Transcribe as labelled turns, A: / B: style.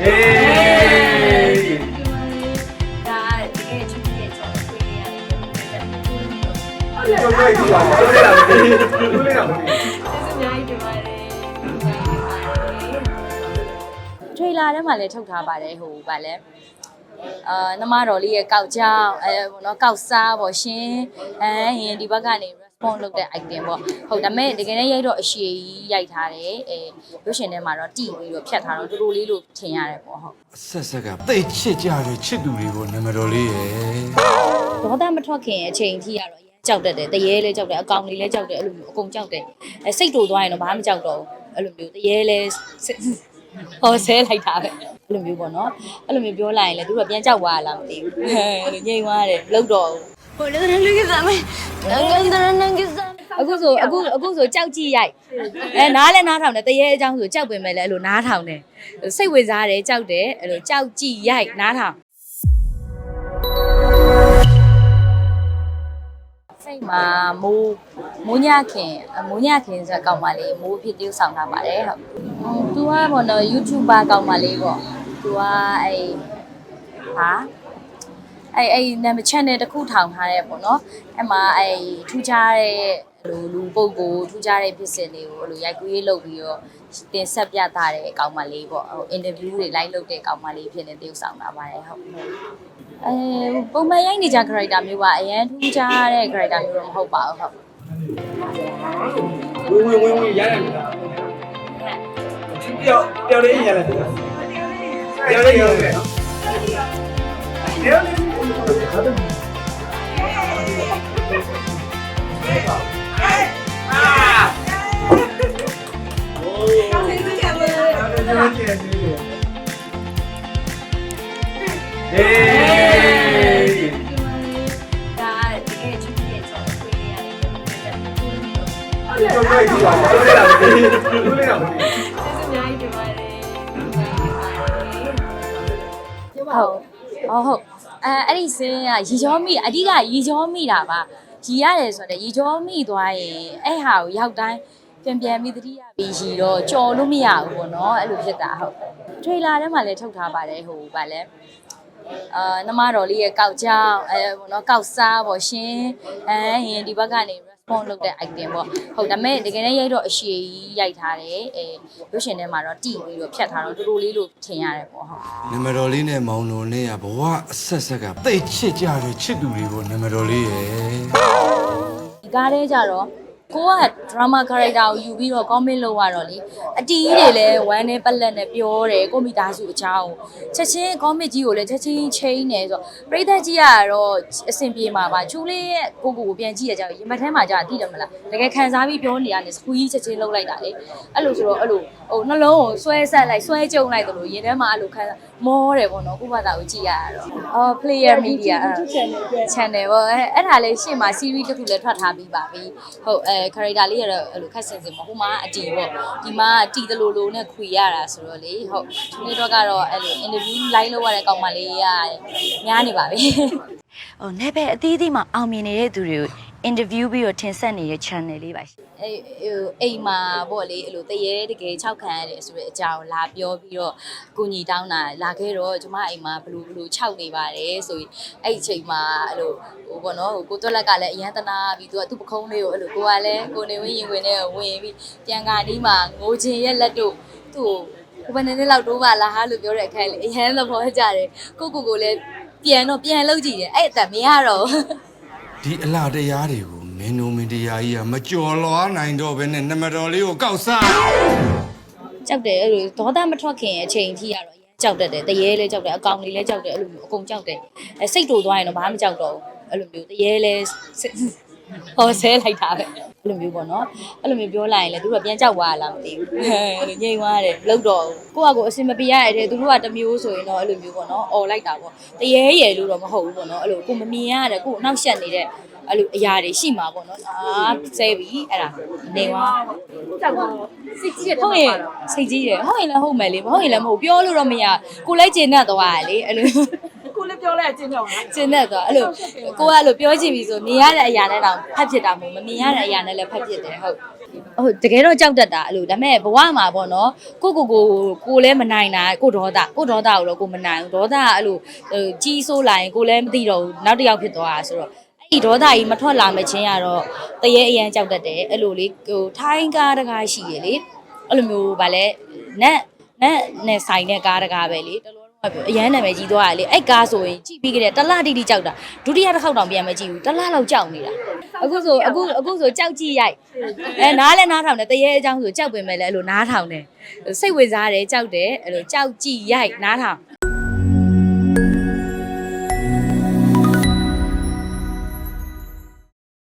A: ဟေးဒါတကယ်ချစ်တဲ့ကြောင့်ဆွေးနွေးရတယ်ဟုတ်တယ်ဟုတ်တ
B: ယ်ဟုတ်တယ်ဟုတ်တယ်ဟုတ်တယ်
A: ဟုတ်တယ်ဟုတ်တ
C: ယ်ထရိလာထဲမှာလည်းထုတ်ထားပါတယ်ဟိုဗာလဲအာနမတော်လေးရဲ့ကောက်ကြောင်အဲဘောနော်ကောက်စားပေါ့ရှင်အဲရင်ဒီဘက်ကနေ response လုပ်တဲ့ item ပေါ့ဟုတ်ဒါပေမဲ့တကယ်လည်းရိုက်တော့အရှိကြီးရိုက်ထားတယ်အဲရုပ်ရှင်ထဲမှာတော့တီပြီးတော့ဖြတ်ထားတော့တူတူလေးလို့ထင်ရတယ်ပေါ့ဟုတ်
D: ဆက်ဆက်ကသိတ်ချစ်ကြတဲ့ချစ်သူတွေကိုနာမတော်လေးရယ်
C: ဒေါသမထွက်ခင်အချိန်ထိကတော့အရင်ကြောက်တတ်တယ်တရေလဲကြောက်တယ်အကောင်လေးလဲကြောက်တယ်အဲ့လိုမျိုးအကုန်ကြောက်တယ်အဲစိတ်တူသွားရင်တော့ဘာမှမကြောက်တော့ဘူးအဲ့လိုမျိုးတရေလဲစိတ်ဟောဆဲလိုက်တာပဲအဲ့လိုမျိုးပေါ့နော်အဲ့လိုမျိုးပြောလိုက်ရင်လည်းသူတို့ကပြန်ကြောက်သွားလားမသိဘူးအဲ့လိုငြိမ်သွားတယ်လောက်တော့ ဘူး
B: ဟိုလည်းလူကိစ္စမယ်ငန်းတရနန်းကိစ္စ
C: အခုဆိုအခုအခုဆိုကြောက်ကြည့်ရိုက်အဲနားလဲနားထောင်တယ်တရေအကြောင်းဆိုကြောက်ပင်မဲ့လဲအဲ့လိုနားထောင်တယ်စိတ်ဝင်စားတယ်ကြောက်တယ်အဲ့လိုကြောက်ကြည့်ရိုက်နားထောင်စိတ်မှာမိုးမိုးညခင်မိုးညခင်ဆိုတဲ့ကောင်မလေးမိုးဖြစ် tiêu ဆောင်ထားပါတယ်ဟုတ်ဟိုသူကပေါ့နော် YouTuber ကောင်မလေးပေါ့သူကအဲ့ဟာ အဲ့အဲ့နာမည် channel တစ်ခုထောင်ထားတယ်ပေါ့နော်အဲ့မှာအဲ့ထူးခြားတဲ့လူလူပုဂ္ဂိုလ်ထူးခြားတဲ့ဖြစ်စဉ်တွေကိုအဲ့လိုရိုက်ကူးရေးလုပ်ပြီးတော့တင်ဆက်ပြသတဲ့ကောင်မလေးပေါ့ဟို interview တွေ live လုပ်တဲ့ကောင်မလေးဖြစ်နေ tiêu ဆောင်တာပါတယ်ဟုတ်ဟုတ်အဲပုံမှန်ရိုက်နေကြ character မျိုးပါအရန်ထူးခြားတဲ့ character မျိုးတော့မဟုတ်ပါဘူးဟုတ်
A: ဝင်ဝင်ဝင်ဝင်ရတယ်ဗျာတယောက်တယောက်လေးရတယ်ဗျာတယောက်လေးရတယ်နော်တယောက်လေး เฮ้
C: ဒါတကယ်ချစ်ရဲ့ကျွန်တော်တွေ့ရတယ်
A: ကျွန်တော်ကြည့်ပါဦးလေးလာမသိဘူးလေးလာမသိဘူး
B: ကျေးဇူးအများကြီးတင်ပါတယ်
C: ဟုတ်ဟုတ်ဟုတ်အဲအဲ့ဒီစင်းကရီချောမိအဓိကရီချောမိတာပါရီရတယ်ဆိုတော့ရီချောမိသွားရင်အဲ့ဟာကိုရောက်တိုင်းပြန်ပြန်ပြီးသတိရပြီးရီတော့ကြော်လို့မရဘူးပေါ့နော်အဲ့လိုဖြစ်တာဟုတ်ထရိလာထဲမှာလည်းထုတ်ထားပါတယ်ဟိုဗာလဲ အာနမတော်လေးရဲ့ကောက်ကြောင်အဲဘောနော်ကောက်စားပေါ့ရှင်အဲရင်ဒီဘက်ကနေ response လုပ်တဲ့ item ပေါ့ဟုတ်ဒါပေမဲ့တကယ်လည်းရိုက်တော့အရှိကြီးရိုက်ထားတယ်အဲရုပ်ရှင်ထဲမှာတော့တီပြီးတော့ဖြတ်ထားတော့တူတူလေးလို့ထင်ရတယ်ပေါ့ဟုတ်
D: နာမတော်လေးနဲ့မောင်တော်နဲ့ကဘဝအဆက်ဆက်ကသိတ်ချစ်ကြတဲ့ချစ်သူတွေကိုနာမတော်လေးရယ်
C: ဒီကားလေးကြတော့ ကိုက drama character ကိုယူပြီးတော့ comment လုပ်ရတော့လေအတီးတွေလည်းဝမ်းနဲ့ပက်လက်နဲ့ပြောတယ်ကိုမိသားစုအကြောင်းချက်ချင်း comment ကြီးကိုလည်းချက်ချင်းချိန်နေဆိုတော့ပရိသတ်ကြီးကတော့အဆင်ပြေမှာပါချူလေးရဲ့ကိုကိုကိုပြန်ကြည့်ရကြရင်မထဲမှာကြာတိတယ်မလားတကယ်ခံစားပြီးပြောနေရတယ်စကူကြီးချက်ချင်းလုပ်လိုက်တာလေအဲ့လိုဆိုတော့အဲ့လိုဟိုနှလုံးကိုဆွဲဆက်လိုက်ဆွဲကြုံလိုက်တယ်လို့ရင်ထဲမှာအဲ့လိုခံစားမောတယ်ပေါ့နော်ကိုဘာသာကိုကြည့်ရတာတော့အော် player media အဲ့ channel ပေါ့အဲ့အဲ့ဒါလေးရှေ့မှာ series တစ်ခုလည်းထွက်ထားပြီးပါပြီဟုတ်အဲ character လေးရတော့အဲ့လိုခက်စင်စင်ပေါ့ဟိုမှာအတီပေါ့ဒီမှာတီတလူလူနဲ့ခွေရတာဆိုတော့လေဟုတ်ဒီနေ့တော့ကတော့အဲ့လို interview live လုပ်ရတဲ့ကောင်မလေးကများနေပါပြီ
B: ဟိုနေပဲအသီးသီးမှာအောင်မြင်နေတဲ့သူတွေကို interview ပြီးတော့တင်ဆက်နေတဲ့ channel လေးပါရှင်
C: အဲ့ဟိုအိမ်မှာပေါ့လေအဲ့လိုတရေတကယ်၆ခံရတယ်ဆိုတဲ့အကြောင်းလာပြောပြီးတော့ကိုညီတောင်းတာလာခဲ့တော့ကျမအိမ်မှာဘလူဘလူ၆နေပါတယ်ဆိုရင်အဲ့ဒီအချိန်မှာအဲ့လိုဟိုပေါ့နော်ဟိုကိုတွက်လက်ကလည်းအရန်တနာပြီးသူကသူ့ပခုံးလေးကိုအဲ့လိုကိုကလည်းကိုနေဝင်းရင်ဝင်နဲ့ဝင်ပြီးပြန်ကာနီးမှာငိုချင်ရဲ့လက်တို့သူ့ကိုဘယ်နှစ်နှစ်လောက်တိုးပါလားဟာလို့ပြောတဲ့အခါလေအရန်သဘောကျတယ်ကိုကိုကိုလည်းပြန်တော့ပြန်လောက်ကြည့်တယ်အဲ့အတန်မရတော့ဘူး
D: ဒီအလားတရားတွေကိုမင်းတို့မင်းတရားကြီးကမကြော်လွားနိုင်တော့ဘဲနဲ့နာမတော်လေးကိုကောက်စား
C: ကြောက်တယ်အဲ့လိုဒေါသမထွက်ခင်အချိန်ထိကတော့အရင်ကြောက်တတ်တယ်တရေလဲကြောက်တယ်အကောင်လေးလဲကြောက်တယ်အဲ့လိုမျိုးအကုန်ကြောက်တယ်အဲစိတ်တူသွားရင်တော့ဘာမှမကြောက်တော့ဘူးအဲ့လိုမျိုးတရေလဲစိတ်ဟောဆဲလိုက်တာပဲ အဲ့လိုမျိုးပေါ့နော်အဲ့လိုမျိုးပြောလိုက်ရင်လည်းသူတို့ကပြန်ကြောက်သွားလားမသိဘူးအဲ့လိုငြိမ်သွားတယ်လောက်တော့ကိုကကိုအစင်မပြေရတဲ့သူတို့ကတစ်မျိုးဆိုရင်တော့အဲ့လိုမျိုးပေါ့နော်អော်လိုက်တာပေါ့တရေရယ်လို့တော့မဟုတ်ဘူးပေါ့နော်အဲ့လိုကိုမမြင်ရတယ်ကိုနောက်ဆက်နေတဲ့အဲ့လိုအရာတွေရှိမှာပေါ့နော်အာဆဲပြီအဲ့ဒါနေသွား
B: ကြောက်တော့စိတ်ကြီးတဲ့
C: ဟုတ်ရင်စိတ်ကြီးတယ်ဟုတ်ရင်လည်းဟုတ်မယ်လေမဟုတ်ရင်လည်းမဟုတ်ပြောလို့တော့မရကိုလည်းကျင်တတ်သွားတယ်လေအဲ့လို
B: ကိုလည်း ပြောလိုက်အချင်းတော့
C: ကျင်တတ်သွားအဲ့လိုကိုကအဲ့လိုပြောချင်ပြီဆိုမြင်ရတဲ့အရာနဲ့တော့ဖတ်ဖြစ်တာမဟုတ်မမြင်ရတဲ့အရာနဲ့လည်းဖတ်ဖြစ်တယ်ဟုတ်ဟုတ်တကယ်တော့ကြောက်တတ်တာအဲ့လိုဒါပေမဲ့ဘဝမှာပေါ့နော်ကိုကိုကိုကိုလည်းမနိုင်တာကိုဒေါသကိုဒေါသကိုတော့ကိုမနိုင်ဘူးဒေါသကအဲ့လိုဟိုကြီးဆိုးလာရင်ကိုလည်းမသိတော့ဘူးနောက်တစ်ယောက်ဖြစ်သွားတာဆိုတော့အဲ့ဒီဒေါသကြီးမထွက်လာမချင်းကတော့တရေအရန်ကြောက်တတ်တယ်အဲ့လိုလေဟိုထိုင်းကားတကားရှိရလေအဲ့လိုမျိုးဗာလဲနတ်နတ်နဲ့ဆိုင်တဲ့ကားတကားပဲလေတလောတော့ အရန်နာမည်ကြီးသွားရလေအဲ့ကားဆိုရင်ကြည့်ပြီးကြတဲ့တလားတိတိကြောက်တာဒုတိယတစ်ခေါက်တောင်ပြန်မကြည့်ဘူးတလားလောက်ကြောက်နေတာအခုဆိုအခုအခုဆိုကြောက်ကြည့်ရိုက်အဲနားလဲနားထောင်တယ်တရေအကြောင်းဆိုကြောက်ပင်မဲ့လဲအဲ့လိုနားထောင်တယ်စိတ်ဝင်စားတယ်ကြောက်တယ်အဲ့လိုကြောက်ကြည့်ရိုက်နားထောင်